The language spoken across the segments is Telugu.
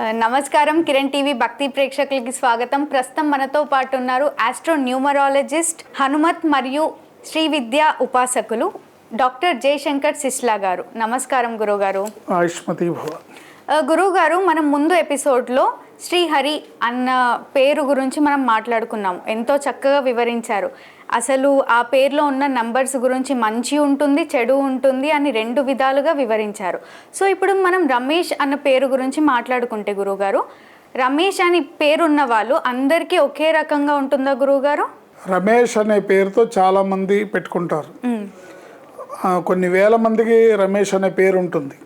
నమస్కారం. కిరణ్ టీవీ భక్తి ప్రేక్షకులకి స్వాగతం. ప్రస్తుతం మనతో పాటు ఉన్నారు ఆస్ట్రో న్యూమరాలజిస్ట్ హనుమత్ మరియు శ్రీ విద్యా ఉపాసకులు డాక్టర్ జయశంకర్ సిస్లా గారు. నమస్కారం గురుగారు ఆయుష్మతి గురువుగారు మనం ముందు ఎపిసోడ్లో శ్రీహరి అన్న పేరు గురించి మనం మాట్లాడుకున్నాం ఎంతో చక్కగా వివరించారు. అసలు ఆ పేరులో ఉన్న నంబర్స్ గురించి మంచి ఉంటుంది చెడు ఉంటుంది అని రెండు విధాలుగా వివరించారు. సో ఇప్పుడు మనం రమేష్ అన్న పేరు గురించి మాట్లాడుకుంటే గురువుగారు రమేష్ అని పేరున్న వాళ్ళు అందరికీ ఒకే రకంగా ఉంటుందా గురువుగారు? రమేష్ అనే పేరుతో చాలామంది పెట్టుకుంటారు. కొన్ని వేల మందికి రమేష్ అనే పేరు ఉంటుంది.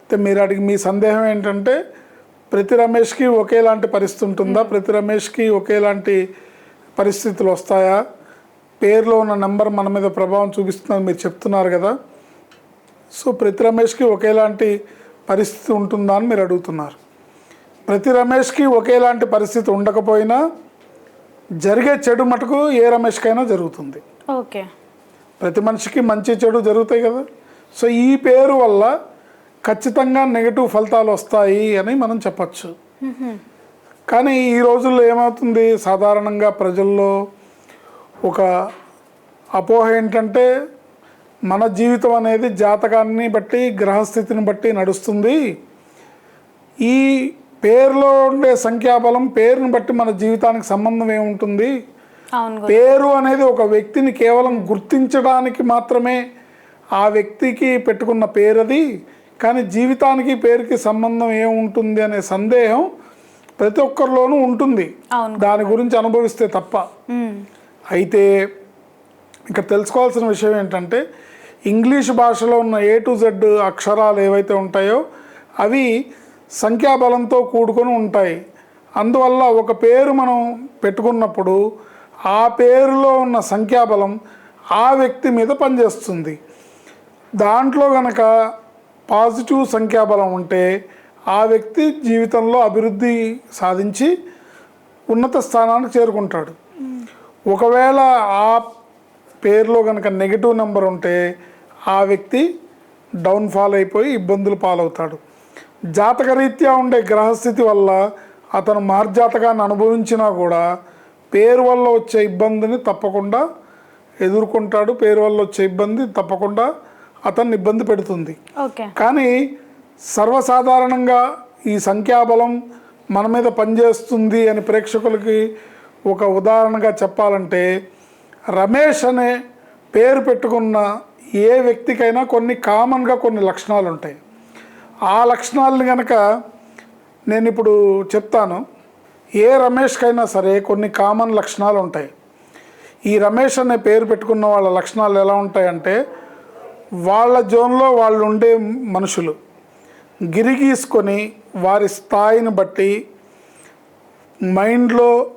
అయితే మీరు అడిగి మీ సందేహం ఏంటంటే ప్రతి రమేష్కి ఒకేలాంటి పరిస్థితి ఉంటుందా? ప్రతి రమేష్కి ఒకేలాంటి పరిస్థితులు వస్తాయా? పేరులో ఉన్న నెంబర్ మన మీద ప్రభావం చూపిస్తుందని మీరు చెప్తున్నారు కదా. సో ప్రతి రమేష్కి ఒకేలాంటి పరిస్థితి ఉంటుందా అని మీరు అడుగుతున్నారు. ప్రతి రమేష్కి ఒకేలాంటి పరిస్థితి ఉండకపోయినా జరిగే చెడు మటుకు ఏ రమేష్కైనా జరుగుతుంది. ఓకే. ప్రతి మనిషికి మంచి చెడు జరుగుతాయి కదా. సో ఈ పేరు వల్ల ఖచ్చితంగా నెగిటివ్ ఫలితాలు వస్తాయి అని మనం చెప్పచ్చు. కానీ ఈ రోజుల్లో ఏమవుతుంది? సాధారణంగా ప్రజల్లో ఒక అపోహ ఏంటంటే మన జీవితం అనేది జాతకాన్ని బట్టి గ్రహస్థితిని బట్టి నడుస్తుంది. ఈ పేరులో ఉండే సంఖ్యాబలం పేరుని బట్టి మన జీవితానికి సంబంధం ఏముంటుంది? పేరు అనేది ఒక వ్యక్తిని కేవలం గుర్తించడానికి మాత్రమే ఆ వ్యక్తికి పెట్టుకున్న పేరు అది కానీ జీవితానికి పేరుకి సంబంధం ఏముంటుంది అనే సందేహం ప్రతి ఒక్కరిలోనూ ఉంటుంది. దాని గురించి అనుభవిస్తే తప్ప. అయితే ఇక తెలుసుకోవాల్సిన విషయం ఏంటంటే ఇంగ్లీష్ భాషలో ఉన్న ఏ టు జెడ్ అక్షరాలు ఏవైతే ఉంటాయో అవి సంఖ్యాబలంతో కూడుకొని ఉంటాయి. అందువల్ల ఒక పేరు మనం పెట్టుకున్నప్పుడు ఆ పేరులో ఉన్న సంఖ్యాబలం ఆ వ్యక్తి మీద పనిచేస్తుంది. దాంట్లో గనక పాజిటివ్ సంఖ్యాబలం ఉంటే ఆ వ్యక్తి జీవితంలో అభివృద్ధి సాధించి ఉన్నత స్థానానికి చేరుకుంటాడు. ఒకవేళ ఆ పేరులో కనుక నెగిటివ్ నెంబర్ ఉంటే ఆ వ్యక్తి డౌన్ఫాల్ అయిపోయి ఇబ్బందులు పాలవుతాడు. జాతకరీత్యా ఉండే గ్రహస్థితి వల్ల అతను మార్జాతకాన్ని అనుభవించినా కూడా పేరు వల్ల వచ్చే ఇబ్బందిని తప్పకుండా ఎదుర్కొంటాడు. పేరు వల్ల వచ్చే ఇబ్బంది తప్పకుండా అతన్ని ఇబ్బంది పెడుతుంది. కానీ సర్వసాధారణంగా ఈ సంఖ్యాబలం మన మీద పనిచేస్తుంది అని ప్రేక్షకులకి ఒక ఉదాహరణగా చెప్పాలంటే రమేష్ అనే పేరు పెట్టుకున్న ఏ వ్యక్తికైనా కొన్ని కామన్గా కొన్ని లక్షణాలు ఉంటాయి ఆ లక్షణాలని కనుక నేను ఇప్పుడు చెప్తాను. ఏ రమేష్కైనా సరే కొన్ని కామన్ లక్షణాలు ఉంటాయి ఈ రమేష్ అనే పేరు పెట్టుకున్న వాళ్ళ లక్షణాలు ఎలా ఉంటాయంటే వాళ్ళ జోన్లో వాళ్ళు ఉండే మనుషులు. గిరిగీసుకొని వారి స్థాయిని బట్టి మైండ్లో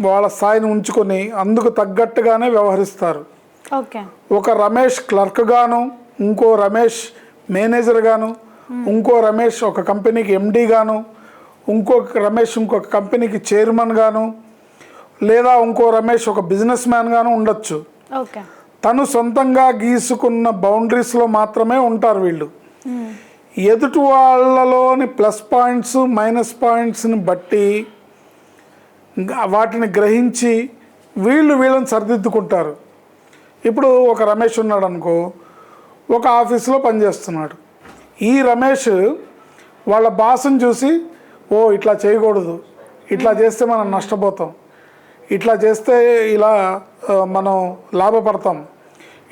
వాళ్ళ స్థాయిని ఉంచుకొని అందుకు తగ్గట్టుగానే వ్యవహరిస్తారు. ఒక రమేష్ క్లర్క్ గాను ఇంకో రమేష్ మేనేజర్ గాను ఇంకో రమేష్ ఒక కంపెనీకి ఎండి గాను ఇంకొక రమేష్ ఇంకొక కంపెనీకి చైర్మన్ గాను లేదా ఇంకో రమేష్ ఒక బిజినెస్ మ్యాన్ గాను ఉండొచ్చు. తను సొంతంగా గీసుకున్న బౌండరీస్లో మాత్రమే ఉంటారు వీళ్ళు. ఎదుటి వాళ్ళలోని ప్లస్ పాయింట్స్ మైనస్ పాయింట్స్ని బట్టి ఇంకా వాటిని గ్రహించి వీళ్ళు వీళ్ళని సరిదిద్దుకుంటారు. ఇప్పుడు ఒక రమేష్ ఉన్నాడు అనుకో ఒక ఆఫీస్లో పనిచేస్తున్నాడు. ఈ రమేష్ వాళ్ళ బాస్ని చూసి ఓ ఇట్లా చేయకూడదు. ఇట్లా చేస్తే మనం నష్టపోతాం. ఇట్లా చేస్తే ఇలా మనం లాభపడతాం.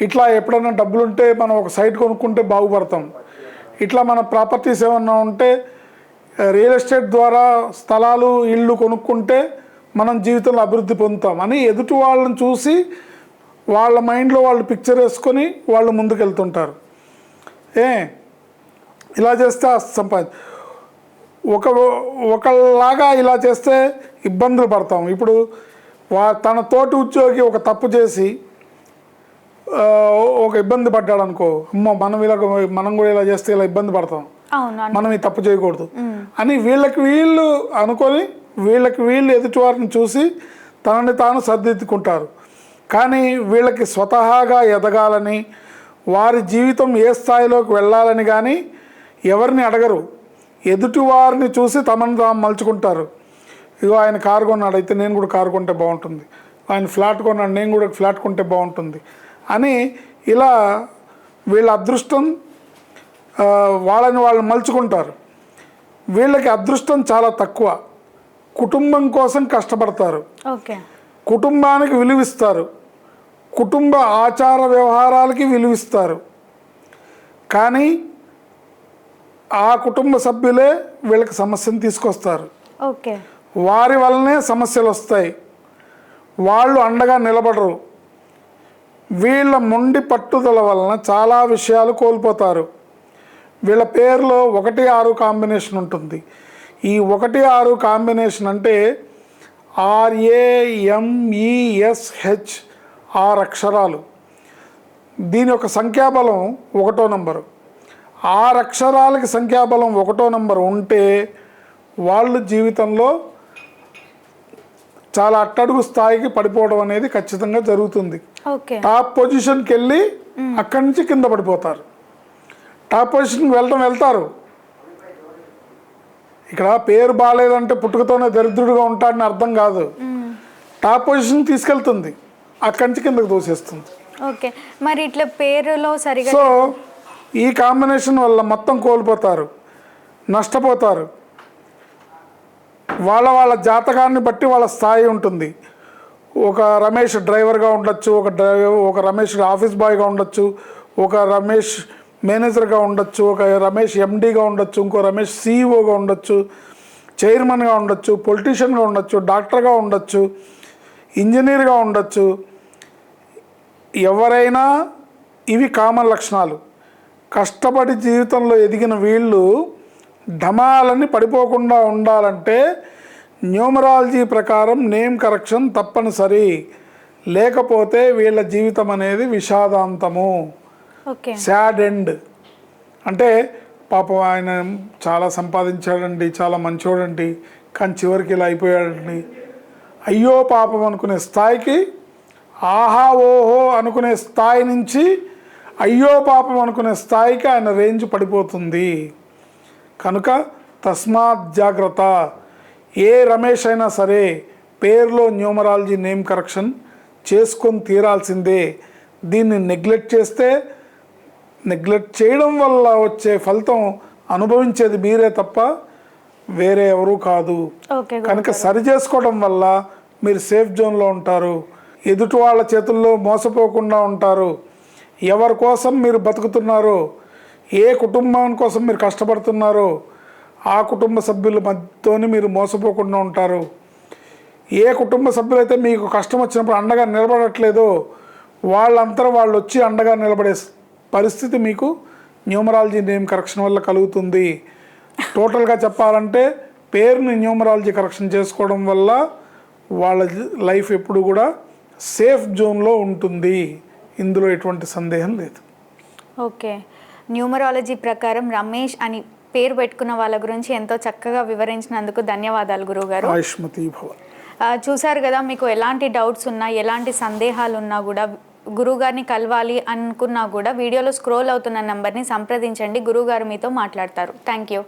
ఇట్లా ఎప్పుడైనా డబ్బులుంటే మనం ఒక సైట్ కొనుక్కుంటే బాగుపడతాం. ఇట్లా మన ప్రాపర్టీస్ ఏమన్నా ఉంటే రియల్ ఎస్టేట్ ద్వారా స్థలాలు ఇళ్ళు కొనుక్కుంటే మనం జీవితంలో అభివృద్ధి పొందుతాం అని ఎదుటి వాళ్ళని చూసి వాళ్ళ మైండ్లో వాళ్ళు పిక్చర్ వేసుకొని వాళ్ళు ముందుకెళ్తుంటారు. ఏ? ఇలా చేస్తే ఆ సంపా ఒక ఒకలాగా ఇలా చేస్తే ఇబ్బందులు పడతాం. ఇప్పుడు వా తన తోటి ఉద్యోగి ఒక తప్పు చేసి ఒక ఇబ్బంది పడ్డాడు అనుకో అమ్మో మనం ఇలా మనం కూడా ఇలా చేస్తే ఇలా ఇబ్బంది పడతాం. మనం ఈ తప్పు చేయకూడదు. అని వీళ్ళకి వీళ్ళు అనుకొని వీళ్ళకి వీళ్ళు ఎదుటివారిని చూసి తనని తాను సర్దిద్దుకుంటారు. కానీ వీళ్ళకి స్వతహాగా ఎదగాలని వారి జీవితం ఏ స్థాయిలోకి వెళ్ళాలని కానీ ఎవరిని అడగరు. ఎదుటివారిని చూసి తమను తాము మలుచుకుంటారు. ఇగో ఆయన కారు కొన్నాడు అయితే నేను కూడా కారు కొంటే బాగుంటుంది. ఆయన ఫ్లాట్ కొన్నాడు నేను కూడా ఫ్లాట్ కొంటే బాగుంటుంది అని ఇలా వీళ్ళ అదృష్టం వాళ్ళని వాళ్ళు మలుచుకుంటారు. వీళ్ళకి అదృష్టం చాలా తక్కువ. కుటుంబం కోసం కష్టపడతారు. కుటుంబానికి విలువిస్తారు. కుటుంబ ఆచార వ్యవహారాలకి విలువిస్తారు. కానీ ఆ కుటుంబ సభ్యులే వీళ్ళకి సమస్యను తీసుకొస్తారు. ఓకే. వారి వల్లనే సమస్యలు వస్తాయి. వాళ్ళు అండగా నిలబడరు. వీళ్ళ మొండి పట్టుదల వలన చాలా విషయాలు కోల్పోతారు. వీళ్ళ పేరులో ఒకటి ఆరు కాంబినేషన్ ఉంటుంది. ఈ ఒకటి ఆరు కాంబినేషన్ అంటే ఆర్ఏఎంఈఎస్హెచ్ ఆరు అక్షరాలు. దీని యొక్క సంఖ్యాబలం ఒకటో నంబరు. ఆరు అక్షరాలకి సంఖ్యాబలం ఒకటో నంబర్ ఉంటే వాళ్ళు జీవితంలో చాలా అట్టడుగు స్థాయికి పడిపోవడం అనేది ఖచ్చితంగా జరుగుతుంది. టాప్ పొజిషన్కి వెళ్ళి అక్కడి నుంచి కింద పడిపోతారు. టాప్ పొజిషన్కి వెళ్ళడం వెళ్తారు. ఇక్కడ పేరు బాగాలేదంటే పుట్టుకతోనే దరిద్రుడిగా ఉంటాడని అర్థం కాదు. టాప్ పొజిషన్ తీసుకెళ్తుంది. అక్కడి నుంచి కిందకు దోసేస్తుంది ఓకే. మరి ఇట్లా పేరులో సరిగా సో ఈ కాంబినేషన్ వల్ల మొత్తం కోల్పోతారు. నష్టపోతారు. వాళ్ళ వాళ్ళ జాతకాన్ని బట్టి వాళ్ళ స్థాయి ఉంటుంది. ఒక రమేష్ డ్రైవర్గా ఉండొచ్చు ఒక డ్రైవర్ ఒక రమేష్ ఆఫీస్ బాయ్గా ఉండొచ్చు ఒక రమేష్ మేనేజర్గా ఉండొచ్చు ఒక రమేష్ ఎండీగా ఉండొచ్చు ఇంకో రమేష్ సీఈఓగా ఉండొచ్చు చైర్మన్గా ఉండొచ్చు పొలిటీషియన్గా ఉండొచ్చు డాక్టర్గా ఉండొచ్చు ఇంజనీర్గా ఉండొచ్చు. ఎవరైనా ఇవి కామన్ లక్షణాలు. కష్టపడి జీవితంలో ఎదిగిన వీళ్ళు ఢమాలని పడిపోకుండా ఉండాలంటే న్యూమరాలజీ ప్రకారం నేమ్ కరెక్షన్ తప్పనిసరి. లేకపోతే వీళ్ళ జీవితం అనేది విషాదాంతము. Sad sad end. అంటే పాపం ఆయన చాలా సంపాదించాడండి చాలా మంచోడండి కానీ చివరికి ఇలా అయిపోయాడండి. అయ్యో పాపం అనుకునే స్థాయికి ఆహా ఓహో అనుకునే స్థాయి నుంచి అయ్యో పాపం అనుకునే స్థాయికి ఆయన రేంజ్ పడిపోతుంది. కనుక తస్మాత్ జాగ్రత్త. ఏ రమేష్ అయినా సరే పేరులో న్యూమరాలజీ నేమ్ కరెక్షన్ చేసుకొని తీరాల్సిందే. దీన్ని నెగ్లెక్ట్ చేస్తే నెగ్లెక్ట్ చేయడం వల్ల వచ్చే ఫలితం అనుభవించేది మీరే తప్ప వేరే ఎవరూ కాదు. కనుక సరి చేసుకోవడం వల్ల మీరు సేఫ్ జోన్లో ఉంటారు. ఎదుటి వాళ్ళ చేతుల్లో మోసపోకుండా ఉంటారు. ఎవరి కోసం మీరు బతుకుతున్నారో ఏ కుటుంబం కోసం మీరు కష్టపడుతున్నారో ఆ కుటుంబ సభ్యుల మధ్యతోని మీరు మోసపోకుండా ఉంటారు. ఏ కుటుంబ సభ్యులైతే మీకు కష్టం వచ్చినప్పుడు అండగా నిలబడట్లేదో వాళ్ళంతా వాళ్ళు వచ్చి అండగా నిలబడే పరిస్థితి మీకు న్యూమరాలజీ నేమ్ కరెక్షన్ వల్ల కలుగుతుంది. టోటల్గా చెప్పాలంటే పేరుని న్యూమరాలజీ కరెక్షన్ చేసుకోవడం వల్ల వాళ్ళ లైఫ్ ఎప్పుడు కూడా సేఫ్ జోన్లో ఉంటుంది. ఇందులో ఎటువంటి సందేహం లేదు. ఓకే. న్యూమరాలజీ ప్రకారం రమేష్ అని పేరు పెట్టుకున్న వాళ్ళ గురించి ఎంతో చక్కగా వివరించినందుకు ధన్యవాదాలు గురువుగారు. ఆయుష్మతి భవ. ఆ, చూశారు కదా మీకు ఎలాంటి డౌట్స్ ఉన్నా ఎలాంటి సందేహాలు ఉన్నా కూడా గురువుగారిని కలవాలి అనుకున్నా కూడా వీడియోలో స్క్రోల్ అవుతున్న నెంబర్ని సంప్రదించండి. గురువుగారు మీతో మాట్లాడతారు. Thank you